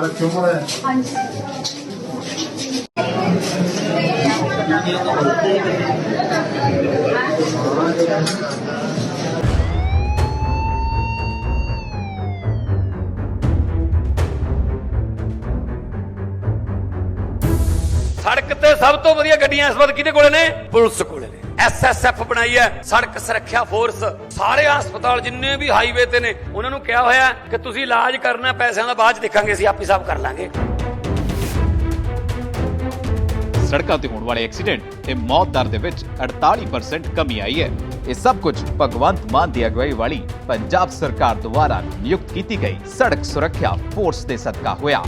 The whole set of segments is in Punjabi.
ਰੱਖਿਓ ਮੜਾ ਸੜਕ ਤੇ ਸਭ ਤੋਂ ਵਧੀਆ ਗੱਡੀਆਂ ਇਸ ਵਕਤ ਕਿਹਦੇ ਕੋਲੇ ਨੇ? ਪੁਲਿਸ ਕੋਲੇ। ਐਸਐਸਐਫ ਬਣਾਈ ਹੈ, ਸੜਕ ਸੁਰੱਖਿਆ ਫੋਰਸ ਸਾਰੇ ਹਸਪਤਾਲ ਜਿੰਨੇ ਵੀ ਹਾਈਵੇ ਤੇ ਨੇ, ਉਹਨਾਂ ਨੂੰ ਕਿਹਾ ਹੋਇਆ ਕਿ ਤੁਸੀਂ ਇਲਾਜ ਕਰਨਾ, ਪੈਸਿਆਂ ਦਾ ਬਾਅਦ ਦੇਖਾਂਗੇ, ਅਸੀਂ ਆਪੇ ਸਭ ਕਰ ਲਾਂਗੇ। ਸੜਕਾਂ ਤੇ ਹੋਣ ਵਾਲੇ ਐਕਸੀਡੈਂਟ ਤੇ ਮੌਤ ਦਰ ਦੇ ਵਿੱਚ 48% ਕਮੀ ਆਈ ਹੈ। ਇਹ ਸਭ ਕੁਝ ਭਗਵੰਤ ਮਾਨ ਦੀ ਅਗਵਾਈ ਵਾਲੀ ਪੰਜਾਬ ਸਰਕਾਰ ਦੁਆਰਾ ਨਿਯੁਕਤ ਕੀਤੀ ਗਈ ਸੜਕ ਸੁਰੱਖਿਆ ਫੋਰਸ ਦੇ ਸਦਕਾ ਹੋਇਆ।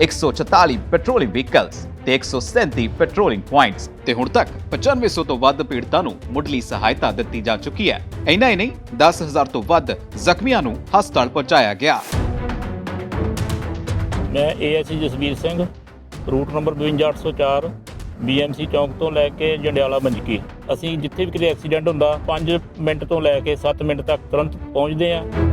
144 ਪੈਟਰੋਲਿੰਗ ਵਹੀਕਲਸ ਤੇ 137 ਪੈਟਰੋਲਿੰਗ ਪੁਆਇੰਟਸ ਤੇ ਹੁਣ ਤੱਕ 9500 ਤੋਂ ਵੱਧ ਪੀੜਤਾਂ ਨੂੰ ਮੁੱਢਲੀ ਸਹਾਇਤਾ ਦਿੱਤੀ ਜਾ ਚੁੱਕੀ ਹੈ। ਇੰਨਾ ਹੀ ਨਹੀਂ 10000 ਤੋਂ ਵੱਧ ਜ਼ਖਮੀਆਂ ਨੂੰ ਹਸਪਤਾਲ ਪਹੁੰਚਾਇਆ ਗਿਆ। ਮੈਂ ASC Jasvir Singh, route number 52804 BMC ਚੌਂਕ ਤੋਂ ਲੈ ਕੇ ਜੰਡਿਆਲਾ ਮੰਜਕੀ। ਅਸੀਂ ਜਿੱਥੇ ਵੀ ਕਿਤੇ ਐਕਸੀਡੈਂਟ ਹੁੰਦਾ 5 ਮਿੰਟ ਤੋਂ ਲੈ ਕੇ 7 ਮਿੰਟ ਤੱਕ ਤੁਰੰਤ ਪਹੁੰਚਦੇ ਹਾਂ।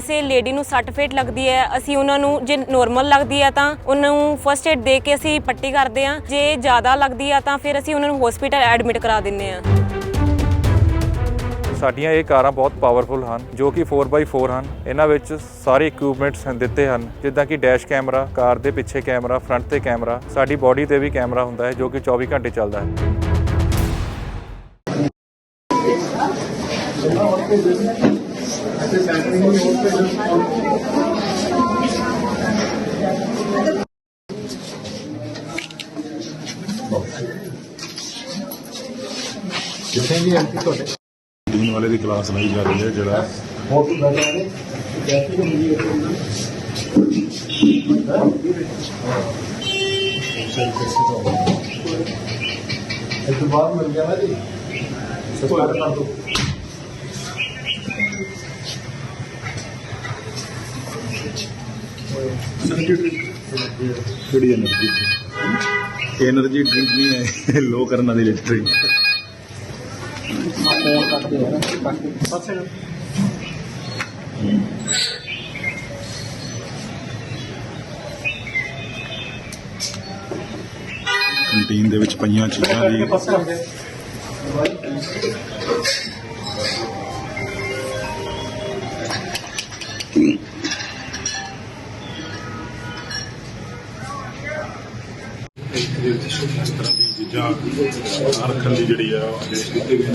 ਕਿਸੇ ਲੇਡੀ ਨੂੰ ਸੱਟ ਫੇਟ ਲੱਗਦੀ ਹੈ, ਅਸੀਂ ਉਹਨਾਂ ਨੂੰ ਜੇ ਨੋਰਮਲ ਲੱਗਦੀ ਹੈ ਤਾਂ ਉਹਨਾਂ ਨੂੰ ਫਰਸਟ ਏਡ ਦੇ ਕੇ ਅਸੀਂ ਪੱਟੀ ਕਰਦੇ ਹਾਂ। ਜੇ ਜ਼ਿਆਦਾ ਲੱਗਦੀ ਹੈ ਤਾਂ ਫਿਰ ਅਸੀਂ ਉਹਨਾਂ ਨੂੰ ਹਸਪੀਟਲ ਐਡਮਿਟ ਕਰਾ ਦਿੰਦੇ ਹਾਂ। ਸਾਡੀਆਂ ਇਹ ਕਾਰਾਂ ਬਹੁਤ ਪਾਵਰਫੁਲ ਹਨ, ਜੋ ਕਿ 4x4 ਹਨ। ਇਹਨਾਂ ਵਿੱਚ ਸਾਰੇ ਇਕਵਿਪਮੈਂਟਸ ਦਿੱਤੇ ਹਨ। ਜਿੱਦਾਂ ਕਿ ਡੈਸ਼ ਕੈਮਰਾ ਕਾਰ ਦੇ ਪਿੱਛੇ ਕੈਮਰਾ ਫਰੰਟ ਤੇ ਕੈਮਰਾ ਸਾਡੀ ਬਾਡੀ ਤੇ ਵੀ ਕੈਮਰਾ ਹੁੰਦਾ ਹੈ, ਜੋ ਕਿ 24 ਘੰਟੇ ਚੱਲਦਾ ਹੈ। ਕਿੱਥੇ ਜੀ ਐਮਪੀ ਤੁਹਾਡੇ ਦੀਨ ਵਾਲੇ ਦੀ ਕਲਾਸ ਲਈ ਜਾ ਰਹੀ ਹੈ ਜਿਹੜਾ ਹੋਰ ਵੀ ਬੈਠਾ ਨੇ ਜੈਸੀ को मिली ਇੱਕ ਬਾਅਦ ਮਿਲ ਗਿਆ ਨਾ ਜੀ ਸਸਪੈਂਡ ਕਰ ਦੋ ਥੋੜੀ એનર્ਜੀ એનર્ਜੀ ਡਰਿੰਕ ਨਹੀਂ ਹੈ ਲੋ ਕਰਨ ਵਾਲੀ ਲਿਟਰੀ ਫੋਨ ਕਰਦੇ ਆ ਕੰਟੀਨ ਦੇ ਵਿੱਚ ਪਈਆਂ ਚੀਜ਼ਾਂ ਦੀ ਰੱਖਣ ਦੀ ਜਿਹੜੀ ਆ ਆਦੇਸ਼ ਦਿੱਤੇ ਗਏ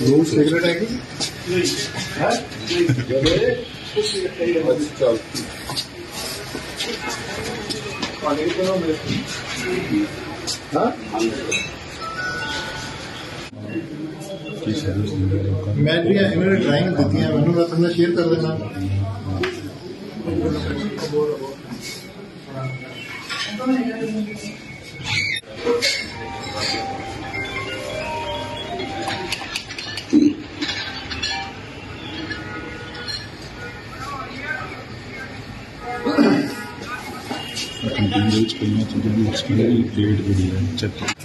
ਦੋ ਸਿਗਰਟ ਹੈ। ਕਿ ਹੈ ਜਦੇ ਅੱਛਾ ਪਾਣੀ ਕੋਲੋਂ ਮੇਰੇ ਹਾਂ ਦਿੰਦੇ ਮੈਂ ਜਿਹੜੀਆਂ ਇਹਨਾਂ ਨੇ ਡਰਾਇੰਗ ਦਿੱਤੀਆਂ ਮੈਨੂੰ ਮੈਂ ਤੁਹਾਨੂੰ ਸ਼ੇਅਰ ਕਰ ਦੇਣਾ I can do but not to. It's going to be cleared with.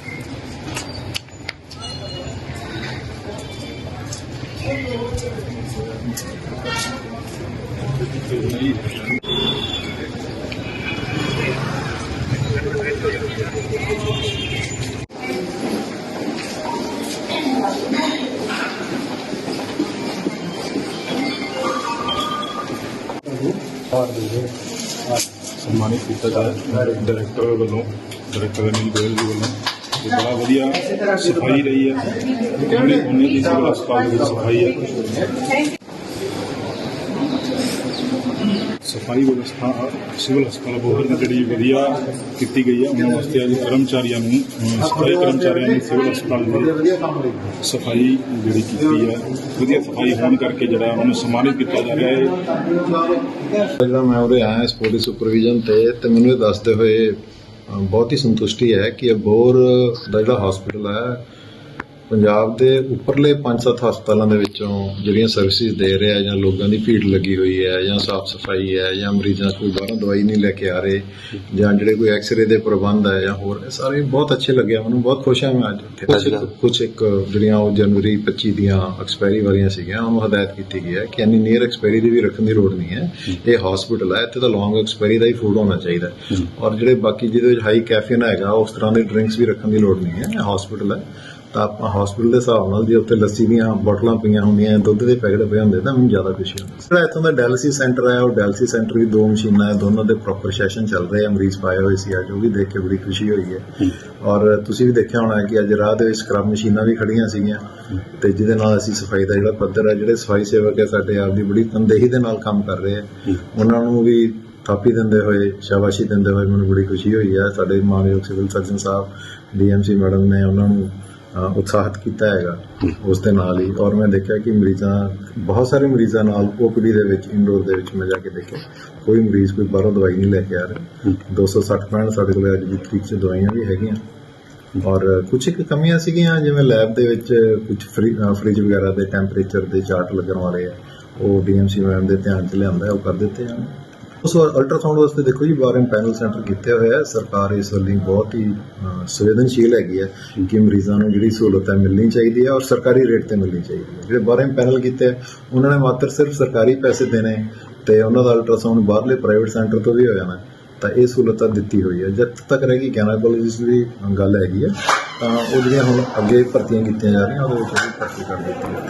ਸਨਮਾਨਿਤ ਕੀਤਾ ਜਾ ਡਾਇਰੈਕਟਰ ਵੱਲੋਂ ਡਾਇਰੈਕਟਰ ਅਨਿਲ ਗੋਇਲ ਜੀ ਵੱਲੋਂ। ਤੇ ਬੜਾ ਵਧੀਆ ਸਫ਼ਾਈ ਰਹੀ ਹੈ। ਉਹਨੇ ਉਹਨੇ ਦੀ ਸਿਵਲ ਹਸਪਤਾਲ ਦੀ ਸਫ਼ਾਈ ਹੈ। ਸਫ਼ਾਈ ਵਿਵਸਥਾ, ਸਿਵਲ ਹਸਪਤਾਲ ਬੋਹਰ ਦੀ ਜਿਹੜੀ ਵਧੀਆ ਕੀਤੀ ਗਈ ਹੈ ਉਹਨਾਂ ਵਾਸਤੇ ਅੱਜ ਕਰਮਚਾਰੀਆਂ ਨੂੰ, ਅਹ ਸਫ਼ਾਈ ਕਰਮਚਾਰੀਆਂ ਨੂੰ ਸਿਵਲ ਹਸਪਤਾਲ ਦੀ ਸਫ਼ਾਈ ਜਿਹੜੀ ਕੀਤੀ ਹੈ ਵਧੀਆ ਸਫ਼ਾਈ ਹੋਣ ਕਰਕੇ ਜਿਹੜਾ ਉਹਨਾਂ ਨੂੰ ਸਨਮਾਨਿਤ ਕੀਤਾ ਜਾ ਰਿਹਾ ਹੈ। ਜਿਹੜਾ ਮੈਂ ਉਰੇ ਆਇਆ ਇਸ ਪੁਲਿਸ ਸੁਪਰਵਿਜ਼ਨ ਤੇ ਤੇ ਮੈਨੂੰ ਇਹ ਦੱਸਦੇ ਹੋਏ ਬਹੁਤ ਹੀ ਸੰਤੁਸ਼ਟੀ ਹੈ ਕਿ ਅਬੋਰ ਦਾ ਜਿਹੜਾ ਹਸਪੀਟਲ ਹੈ ਪੰਜਾਬ ਦੇ ਉੱਪਰਲੇ 5-7 ਹਸਪਤਾਲਾਂ ਦੇ ਵਿੱਚੋਂ ਜਿਹੜੀਆਂ ਸਰਵਿਸਿਜ਼ ਦੇ ਰਿਹਾ ਜਾਂ ਲੋਕਾਂ ਦੀ ਭੀੜ ਲੱਗੀ ਹੋਈ ਹੈ ਜਾਂ ਸਾਫ਼ ਸਫ਼ਾਈ ਹੈ ਜਾਂ ਮਰੀਜ਼ਾਂ ਕੋਈ ਬਾਹਰੋਂ ਦਵਾਈ ਨਹੀਂ ਲੈ ਕੇ ਆ ਰਹੇ ਜਾਂ ਜਿਹੜੇ ਕੋਈ ਐਕਸ-ਰੇ ਦੇ ਪ੍ਰਬੰਧ ਹੈ ਜਾਂ ਹੋਰ ਸਾਰੇ ਬਹੁਤ ਅੱਛੇ ਲੱਗੇ ਮੈਨੂੰ ਬਹੁਤ ਖੁਸ਼ ਹਾਂ ਮੈਂ ਅੱਜ ਇੱਕ- ਕੁਛ ਇੱਕ ਜਿਹੜੀਆਂ ਉਹ ਜਨਵਰੀ 25 ਦੀਆਂ ਐਕਸਪਾਇਰੀ ਵਾਲੀਆਂ ਸੀਗੀਆਂ ਉਹਨੂੰ ਹਦਾਇਤ ਕੀਤੀ ਗਈ ਹੈ ਕਿ ਇੰਨੀ ਨੀਅਰ ਐਕਸਪਾਇਰੀ ਦੀ ਵੀ ਰੱਖਣ ਦੀ ਲੋੜ ਨਹੀਂ ਹੈ। ਇਹ ਹਸਪੀਟਲ ਹੈ ਇੱਥੇ ਤਾਂ ਲੌਂਗ ਐਕਸਪਾਇਰੀ ਦਾ ਹੀ ਫੂਡ ਹੋਣਾ ਚਾਹੀਦਾ। ਔਰ ਜਿਹੜੇ ਬਾਕੀ ਜਿਹਦੇ ਵਿੱਚ ਹਾਈ ਕੈਫੀਨ ਹੈਗਾ ਉਸ ਤਰ੍ਹਾਂ ਦੇ ਡਰਿੰਕਸ ਵੀ ਰੱਖਣ ਦੀ ਲੋੜ ਨਹੀਂ ਹੈ ਹਸਪੀਟਲ ਹੈ। ਤਾਂ ਆਪਾਂ ਹਸਪੀਟਲ ਦੇ ਹਿਸਾਬ ਨਾਲ ਜੇ ਉੱਤੇ ਲੱਸੀ ਦੀਆਂ ਬੋਤਲਾਂ ਪਈਆਂ ਹੁੰਦੀਆਂ ਦੁੱਧ ਦੇ ਪੈਕਟ ਪਏ ਹੁੰਦੇ ਤਾਂ ਮੈਨੂੰ ਜ਼ਿਆਦਾ ਖੁਸ਼ੀ ਹੁੰਦੀ ਜਿਹੜਾ ਇੱਥੋਂ ਦਾ ਡਾਇਲਿਸਿਸ ਸੈਂਟਰ ਹੈ ਉਹ ਡਾਇਲਿਸਿਸ ਸੈਂਟਰ ਦੀ ਦੋ ਮਸ਼ੀਨਾਂ ਹੈ ਦੋਨਾਂ ਦੇ ਪ੍ਰੋਪਰ ਸੈਸ਼ਨ ਚੱਲ ਰਹੇ ਆ ਮਰੀਜ਼ ਪਾਏ ਹੋਏ ਸੀ ਅੱਜ ਉਹ ਵੀ ਦੇਖ ਕੇ ਬੜੀ ਖੁਸ਼ੀ ਹੋਈ ਹੈ। ਔਰ ਤੁਸੀਂ ਵੀ ਦੇਖਿਆ ਹੋਣਾ ਕਿ ਅੱਜ ਰਾਹ ਦੇ ਵਿੱਚ ਸਕਰਬ ਮਸ਼ੀਨਾਂ ਵੀ ਖੜੀਆਂ ਸੀਗੀਆਂ ਤੇ ਜਿਹਦੇ ਨਾਲ ਅਸੀਂ ਸਫ਼ਾਈ ਦਾ ਜਿਹੜਾ ਪੱਧਰ ਹੈ ਜਿਹੜੇ ਸਫ਼ਾਈ ਸੇਵਕ ਹੈ ਸਾਡੇ ਆਪ ਦੀ ਬੜੀ ਤਨਦੇਹੀ ਦੇ ਨਾਲ ਕੰਮ ਕਰ ਰਹੇ ਆ। ਉਹਨਾਂ ਨੂੰ ਵੀ ਥਾਪੀ ਦਿੰਦੇ ਹੋਏ ਸ਼ਾਬਾਸ਼ੀ ਦਿੰਦੇ ਹੋਏ ਮੈਨੂੰ ਬੜੀ ਖੁਸ਼ੀ ਹੋਈ ਹੈ। ਸਾਡੇ ਮਾਨਯੋਗ ਸਿਵਲ ਸਰਜਨ ਸਾਹਿਬ ਡੀਐਮਸੀ ਮੈਡਮ ਨੇ ਉਹਨਾਂ ਨੂੰ ਉਤਸ਼ਾਹਿਤ ਕੀਤਾ ਹੈਗਾ ਉਸ ਦੇ ਨਾਲ ਹੀ। ਔਰ ਮੈਂ ਦੇਖਿਆ ਕਿ ਮਰੀਜ਼ਾਂ, ਬਹੁਤ ਸਾਰੇ ਮਰੀਜ਼ਾਂ ਨਾਲ ਓਪੀਡੀ ਦੇ ਵਿੱਚ ਇੰਡੋਰ ਦੇ ਵਿੱਚ ਮੈਂ ਜਾ ਕੇ ਦੇਖਿਆ। ਕੋਈ ਮਰੀਜ਼ ਕੋਈ ਬਾਹਰੋਂ ਦਵਾਈ ਨਹੀਂ ਲੈ ਕੇ ਆ ਰਿਹਾ। 260 ਪੈਣ ਸਾਡੇ ਕੋਲ ਅੱਜ ਦੀ ਤਰੀਕ 'ਚ ਦਵਾਈਆਂ ਵੀ ਹੈਗੀਆਂ। ਔਰ ਕੁਝ ਇੱਕ ਕਮੀਆਂ ਸੀਗੀਆਂ, ਜਿਵੇਂ ਲੈਬ ਦੇ ਵਿੱਚ ਕੁਝ ਫ੍ਰਿਜ ਵਗੈਰਾ ਦੇ ਟੈਂਪਰੇਚਰ ਦੇ ਚਾਰਟ ਲੱਗਣ ਵਾਲੇ ਆ। ਉਹ ਡੀਐਮਸੀ ਮੈਮ ਦੇ ਧਿਆਨ 'ਚ ਲਿਆਂਦਾ, ਉਹ ਕਰ ਦਿੱਤੇ ਹਨ ਉਸ ਅਲਟਰਾਸਾਊਂਡ ਵਾਸਤੇ ਦੇਖੋ ਜੀ ਬਾਰ ਪੈਨਲ ਸੈਂਟਰ ਕੀਤੇ ਹੋਏ ਆ। ਸਰਕਾਰ ਇਸ ਲਈ ਬਹੁਤ ਹੀ ਸੰਵੇਦਨਸ਼ੀਲ ਹੈਗੀ ਹੈ ਕਿ ਮਰੀਜ਼ਾਂ ਨੂੰ ਜਿਹੜੀ ਸਹੂਲਤ ਹੈ ਮਿਲਣੀ ਚਾਹੀਦੀ ਹੈ ਔਰ ਸਰਕਾਰੀ ਰੇਟ ਤੇ ਮਿਲਣੀ ਚਾਹੀਦੀ ਹੈ ਜਿਹੜੇ ਬਾਰ ਪੈਨਲ ਕੀਤੇ ਆ, ਉਹਨਾਂ ਨੇ ਮਾਤਰ ਸਿਰਫ ਸਰਕਾਰੀ ਪੈਸੇ ਦੇਣੇ ਤੇ ਉਹਨਾਂ ਦਾ ਅਲਟਰਾਸਾਊਂਡ ਬਾਹਰਲੇ ਪ੍ਰਾਈਵੇਟ ਸੈਂਟਰ ਤੋਂ ਵੀ ਹੋ ਜਾਣਾ। ਤਾਂ ਇਹ ਸਹੂਲਤ ਦਿੱਤੀ ਹੋਈ ਹੈ। ਜਦ ਤੱਕ ਰਹੇਗੀ ਗੈਨਾਕੋਲੋਜਿਸਟ ਦੀ ਗੱਲ ਹੈਗੀ ਹੈ ਤਾਂ ਉਹ ਜਿਹੜੀਆਂ ਹੁਣ ਅੱਗੇ ਭਰਤੀਆਂ ਕੀਤੀਆਂ ਜਾ ਰਹੀਆਂ ਉਹਦੇ ਵਿੱਚ ਵੀ ਭਰਤੀ ਕਰ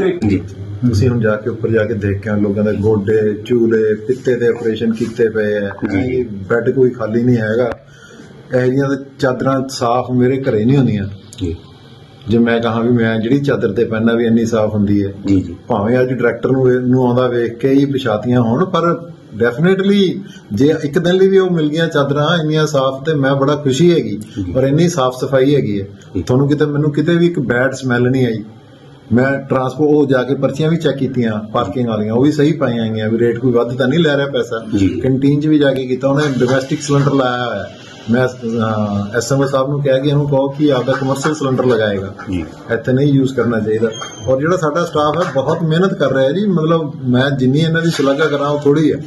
ਦਿੱਤੀ ਹੈ। ਤੁਸੀਂ ਹੁਣ ਜਾ ਕੇ ਉੱਪਰ ਜਾ ਕੇ ਦੇਖ ਕੇ ਆਓ ਲੋਕਾਂ ਦੇ ਗੋਡੇ ਚੂਲੇ ਪਿੱਤੇ ਦੇ ਆਪਰੇਸ਼ਨ ਕੀਤੇ ਪਏ ਆ। ਬੈੱਡ ਕੋਈ ਖਾਲੀ ਨਹੀਂ ਹੈਗਾ। ਇਹ ਜਿਹੀਆਂ ਤਾਂ ਚਾਦਰਾਂ ਸਾਫ਼ ਮੇਰੇ ਘਰੇ ਨਹੀਂ ਹੁੰਦੀਆਂ। ਜੇ। ਮੈਂ ਕਹਾਂ ਵੀ ਮੈਂ ਜਿਹੜੀ ਚਾਦਰ ਤੇ ਪੈਣਾ ਵੀ ਇੰਨੀ ਸਾਫ਼ ਹੁੰਦੀ ਹੈ। ਜੀ ਜੀ। ਭਾਵੇਂ ਅੱਜ ਡਾਇਰੈਕਟਰ ਨੂੰ ਨੂੰ ਆਉਂਦਾ ਵੇਖ ਕੇ ਹੀ ਵਿਛਾਤੀਆਂ ਹੋਣ ਪਰ ਡੈਫੀਨਿਟਲੀ ਜੇ ਇੱਕ ਦਿਨ ਲਈ ਵੀ ਉਹ ਮਿਲ ਗਈਆਂ ਚਾਦਰਾਂ ਇੰਨੀਆਂ ਸਾਫ਼ ਤੇ ਮੈਂ ਬੜਾ ਖੁਸ਼ੀ ਹੈਗੀ ਔਰ ਇੰਨੀ ਸਾਫ਼ ਸਫ਼ਾਈ ਹੈਗੀ ਹੈ। ਤੁਹਾਨੂੰ ਕਿਤੇ ਮੈਨੂੰ ਕਿਤੇ ਵੀ ਇੱਕ ਬੈਡ ਸਮੈਲ ਨਹੀਂ ਆਈ। ਮੈਂ ਟਰਾਂਸਪੋਰਟ ਉਹ ਜਾ ਕੇ ਪਰਚੀਆਂ ਵੀ ਚੈੱਕ ਕੀਤੀਆਂ ਪਾਰਕਿੰਗ ਵਾਲੀਆਂ ਉਹ ਵੀ ਸਹੀ ਪਾਈਆਂ ਆਈਆਂ ਵੀ ਰੇਟ ਕੋਈ ਵੱਧ ਤਾਂ ਨਹੀਂ ਲੈ ਰਿਹਾ ਪੈਸਾ। ਕੰਟੀਨ 'ਚ ਵੀ ਜਾ ਕੇ ਕੀਤਾ ਉਹਨੇ ਡੋਮੈਸਟਿਕ ਸਿਲੰਡਰ ਲਾਇਆ ਹੋਇਆ। ਮੈਂ ਐਸਐਮਓ ਸਾਹਿਬ ਨੂੰ ਕਿਹਾ ਕਿ ਇਹਨੂੰ ਕਹੋ ਕਿ ਆਪਦਾ ਕਮਰਸ਼ੀਅਲ ਸਿਲੰਡਰ ਲਗਾਏਗਾ। ਜੀ। ਇੱਥੇ ਨਹੀਂ ਯੂਜ਼ ਕਰਨਾ ਚਾਹੀਦਾ। ਔਰ ਜਿਹੜਾ ਸਾਡਾ ਸਟਾਫ ਹੈ ਬਹੁਤ ਮਿਹਨਤ ਕਰ ਰਿਹਾ ਹੈ ਜੀ। ਮਤਲਬ ਮੈਂ ਜਿੰਨੀ ਇਹਨਾਂ ਦੀ ਸ਼ਲਾਘਾ ਕਰਾਂ ਉਹ ਥੋੜੀ ਹੈ।